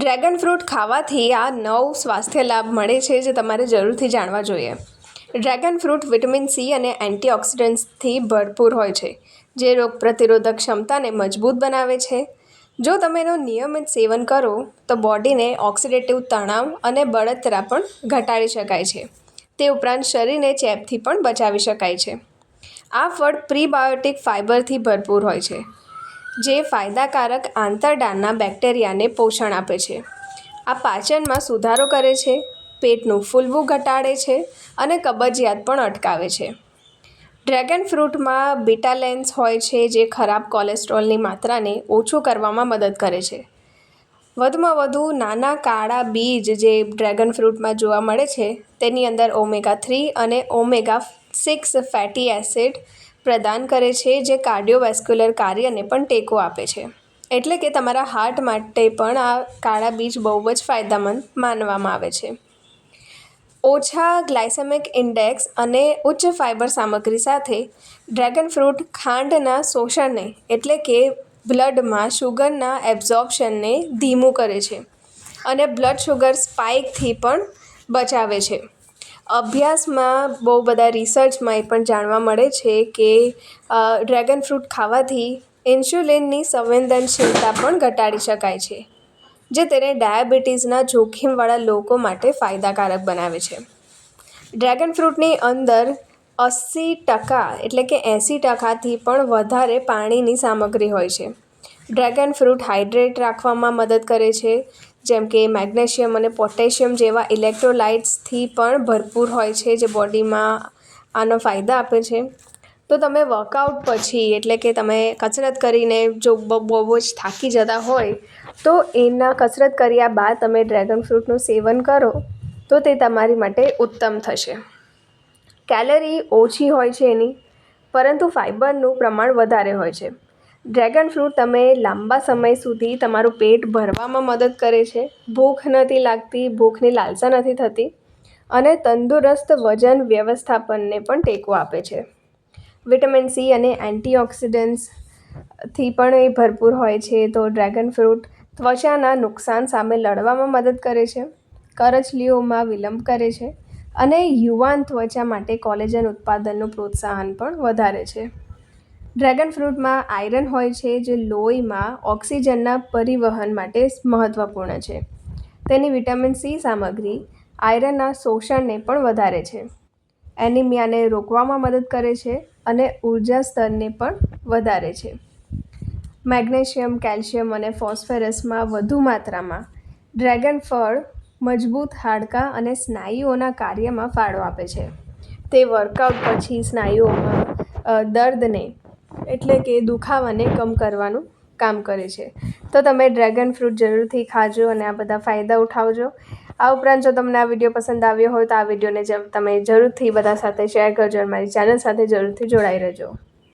Dragon fruit ખાવાથી આ નવ સ્વાસ્થ્ય લાભ મળે છે જે તમારે જરૂરથી જાણવા જોઈએ. ડ્રેગન ફ્રૂટ વિટામિન સી અને એન્ટીઓક્સિડન્ટ્સથી ભરપૂર હોય છે, જે રોગ પ્રતિરોધક ક્ષમતાને મજબૂત બનાવે છે. જો તમે એનું નિયમિત સેવન કરો, તો બોડીને ઓક્સિડેટિવ તણાવ અને બળતરા પણ ઘટાડી શકાય છે. તે ઉપરાંત શરીરને ચેપથી પણ બચાવી શકાય છે. આ ફળ પ્રીબાયોટિક ફાઇબરથી ભરપૂર હોય છે. જે ફાયદાકારક આંતરડાના બેક્ટેરિયાને પોષણ આપે છે. આ પાચનમાં સુધારો કરે છે, પેટનું ફૂલવું ઘટાડે છે અને કબજિયાત પણ અટકાવે છે. ડ્રેગન ફ્રૂટમાં બીટાલેન્સ હોય છે જે ખરાબ કોલેસ્ટ્રોલની માત્રાને ઓછું કરવામાં મદદ કરે છે. વધુમાં વધુ નાના કાળા બીજ જે ડ્રેગન ફ્રૂટમાં જોવા મળે છે, તેની અંદર ઓમેગા થ્રી અને ઓમેગા સિક્સ ફેટી એસિડ પ્રદાન કરે છે જે કાર્ડિયોવેસ્ક્યુલર કાર્યને પણ ટેકો આપે છે. એટલે કે તમારા હાર્ટ માટે પણ આ કાળા બીજ બહુ જ ફાયદામંદ માનવામાં આવે છે. ઓછા ગ્લાયસેમિક ઇન્ડેક્સ અને ઉચ્ચ ફાઇબર સામગ્રી સાથે ડ્રેગન ફ્રૂટ ખાંડના શોષણને એટલે કે બ્લડમાં શુગરના એબ્ઝોર્પ્શનને ધીમું કરે છે અને બ્લડ શુગર સ્પાઇકથી પણ બચાવે છે. અભ્યાસમાં બહુ બધા રિસર્ચમાં એ પણ જાણવા મળે છે કે ડ્રેગન ફ્રૂટ ખાવાથી ઇન્સ્યુલિનની સંવેદનશીલતા પણ ઘટાડી શકાય છે, જે તેને ડાયાબિટીસના જોખમવાળા લોકો માટે ફાયદાકારક બનાવે છે. ડ્રેગન ફ્રૂટની અંદર અસી ટકા એટલે કે એંસી ટકાથી પણ વધારે પાણીની સામગ્રી હોય છે. ડ્રેગન ફ્રૂટ હાઇડ્રેટ રાખવામાં મદદ કરે છે જેમ કે મેગ્નેશિયમ અને પોટેશિયમ જેવા ઇલેક્ટ્રોલાઇટ્સથી પણ ભરપૂર હોય છે, જે બોડીમાં આનો ફાયદા આપે છે. તો તમે વર્કઆઉટ પછી, એટલે કે તમે કસરત કરીને જો બહુ જ થાકી જતા હોય, તો એના કસરત કર્યા બાદ તમે ડ્રેગન ફ્રૂટનું સેવન કરો, તો તે તમારી માટે ઉત્તમ થશે. કેલેરી ઓછી હોય છે એની, પરંતુ ફાઇબરનું પ્રમાણ વધારે હોય છે. ડ્રેગન ફ્રૂટ તમે લાંબા સમય સુધી તમારું પેટ ભરવામાં મદદ કરે છે. ભૂખ નથી લાગતી, ભૂખની લાલસા નથી થતી અને તંદુરસ્ત વજન વ્યવસ્થાપનને પણ ટેકો આપે છે. વિટામિન સી અને એન્ટીઓક્સિડન્ટ્સથી પણ એ ભરપૂર હોય છે. તો ડ્રેગન ફ્રૂટ ત્વચાના નુકસાન સામે લડવામાં મદદ કરે છે. કરચલીઓમાં વિલંબ કરે છે અને યુવાન ત્વચા માટે કોલેજન ઉત્પાદનનું પ્રોત્સાહન પણ વધારે છે. ડ્રેગન ફ્રૂટમાં આયરન હોય છે જે લોહીમાં ઓક્સિજનના પરિવહન માટે મહત્ત્વપૂર્ણ છે. તેની વિટામિન સી સામગ્રી આયરનના શોષણને પણ વધારે છે. એનિમિયાને રોકવામાં મદદ કરે છે અને ઊર્જા સ્તરને પણ વધારે છે. મેગ્નેશિયમ, કેલ્શિયમ અને ફોસ્ફરસમાં વધુ માત્રામાં ડ્રેગન ફળ મજબૂત, હાડકાં અને સ્નાયુઓના કાર્યમાં ફાળો આપે છે. તે વર્કઆઉટ પછી સ્નાયુઓમાં દર્દને એટલે કે દુખાવાને કમ કરવાનું કામ કરે છે. તો તમે ડ્રેગન ફ્રૂટ જરૂરથી ખાજો અને આ બધા ફાયદા ઉઠાવજો. આ ઉપરાંત જો તમને આ વીડિયો પસંદ આવ્યો હોય તો આ વિડીયોને તમે જરૂરથી બધા સાથે શેર કરજો અને મારી ચેનલ સાથે જરૂરથી જોડાઈ રહેજો.